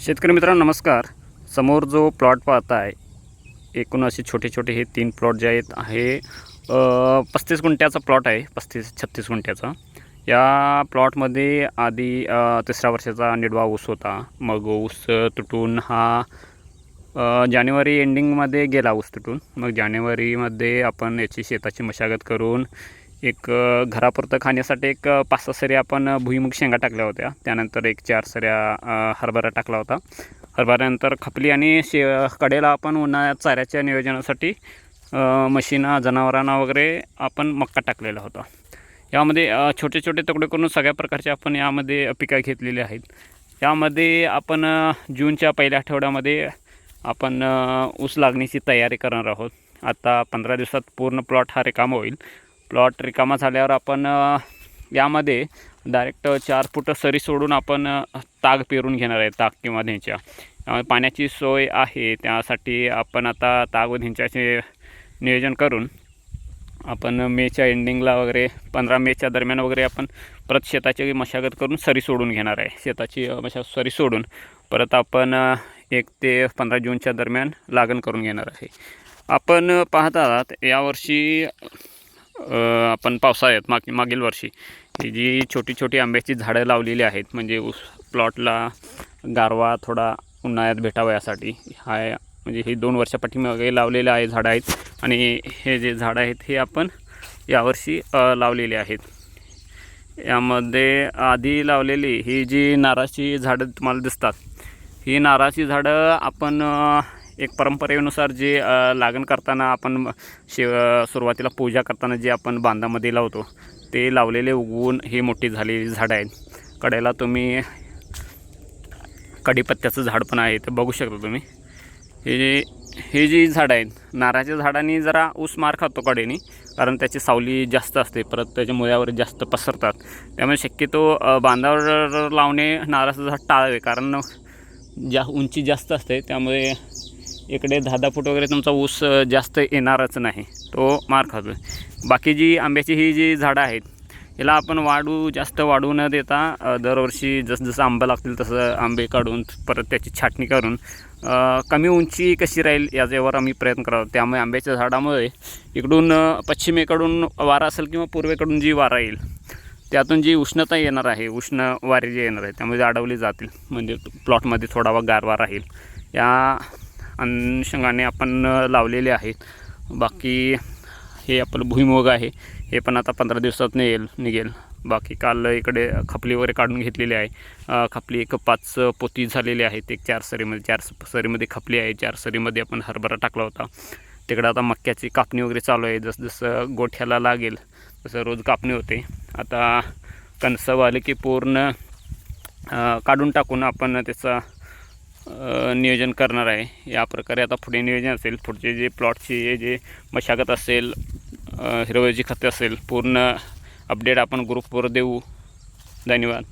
शेतकरी मित्रांनो नमस्कार. समोर जो प्लॉट पाहताय एकूण असे छोटे छोटे हे तीन प्लॉट जे आहेत हे पस्तीस गुंठ्याचा प्लॉट आहे पस्तीस छत्तीस गुंठ्याचा. या प्लॉटमध्ये आधी तिसऱ्या वर्षाचा निडवा ऊस होता. मग ऊस तुटून हा जानेवारी एंडिंगमध्ये गेला ऊस तुटून. मग जानेवारीमध्ये आपण याची शेताची मशागत करून एक घरापुरतं खाण्यासाठी एक पाच सहा सऱ्या आपण भुईमुग शेंगा टाकल्या होत्या. त्यानंतर एक चार सऱ्या हरभरा टाकला होता. हरभऱ्यानंतर खपली आणि शे कडेला आपण उन्हाळ्यात चाऱ्याच्या नियोजनासाठी मशीना जनावरांना वगैरे आपण मक्का टाकलेला होता. यामध्ये छोटे छोटे तुकडे करून सगळ्या प्रकारचे आपण यामध्ये पिकं घेतलेली आहेत. यामध्ये आपण जूनच्या पहिल्या आठवड्यामध्ये आपण ऊस लागणीची तयारी करणार आहोत. आता पंधरा दिवसात पूर्ण प्लॉट हा रिकामा होईल. प्लॉट रिकामा झाल्यावर आपण यामध्ये डायरेक्ट चार फुटं सरी सोडून आपण ताग पेरून घेणार आहे ताग किंवा ढेंच्या त्यामुळे पाण्याची सोय आहे त्यासाठी आपण आता ताग व ढेंच्याचे नियोजन करून आपण मेच्या एंडिंगला वगैरे पंधरा मेच्या दरम्यान वगैरे आपण परत शेताची मशागत करून सरी सोडून घेणार आहे. शेताची मशा सरी सोडून परत आपण एक ते पंधरा जूनच्या दरम्यान लागण करून घेणार आहे. आपण अ, पाहत आहात यावर्षी आपण पावसाळ्यात माग मागील वर्षी ही जी छोटी छोटी आंब्याची झाडं लावलेली आहेत म्हणजे ऊस प्लॉटला गारवा थोडा उन्हाळ्यात भेटावा यासाठी हा म्हणजे ही दोन वर्षापाठीमागे लावलेले आहे झाडं आहेत आणि हे जे झाडं आहेत हे आपण यावर्षी लावलेले आहेत. यामध्ये आधी लावलेली ही जी नारळाची झाडं तुम्हाला दिसतात ही नारळाची झाडं आपण एक परंपरेनुसार जे लागण करताना आपण शिव सुरुवातीला पूजा करताना जे आपण बांधामध्ये लावतो ते लावलेले उगवून ही मोठी झालेली झाडं आहेत. कडेला तुम्ही कढीपत्त्याचं झाड पण आहे ते बघू शकता तुम्ही. हे जे हे जी झाडं आहेत नारळाच्या झाडांनी जरा ऊस मार खातो कडेने कारण त्याची सावली जास्त असते परत त्याच्या मुळ्यावर जास्त पसरतात. त्यामुळे शक्यतो बांधावर लावणे नारळाचं झाड टाळावे कारण ज्या उंची जास्त असते त्यामुळे इकडे दहा दहा फूट वगैरे तुमचा ऊस जास्त येणारच नाही. तो मार खातो. बाकी जी आंब्याची ही जी झाडं आहेत याला आपण वाढू जास्त वाढू न देता दरवर्षी जसं जसं आंबा लागतील तसं आंबे काढून परत त्याची छाटणी करून कमी उंची कशी राहील याच्यावर आम्ही प्रयत्न करावं. त्यामुळे आंब्याच्या झाडामुळे इकडून पश्चिमेकडून वारा असेल किंवा पूर्वेकडून जी वारा येईल त्यातून जी उष्णता येणार आहे उष्ण वारे जे येणार आहे त्यामुळे अडवली जातील. म्हणजे प्लॉटमध्ये थोडावा गारवा राहील. या अनुषंगाने आपण लावलेले आहेत. बाकी हे आपलं भुईमुग आहे. हे पण आता पंधरा दिवसात येईल निघेल. बाकी काल इकडे खपली वगैरे काढून घेतलेली आहे. खपली एक पाच पोती झालेली आहेत. एक चार सरीमध्ये चार सरीमध्ये खपली आहे. चार सरीमध्ये आपण हरभरा टाकला होता. तिकडं आता मक्याची कापणी वगैरे चालू आहे. जसजसं जसं गोठ्याला लागेल तसं रोज कापणी होते. आता कणसं आले की पूर्ण काढून टाकून आपण त्याचा नियोजन करणार आहे. या प्रकारे आता पुढे नियोजन असेल. पुढचे जे प्लॉटची जे मशागत असेल हिरवळीची खते असेल पूर्ण अपडेट आपण ग्रुपवर देऊ. धन्यवाद.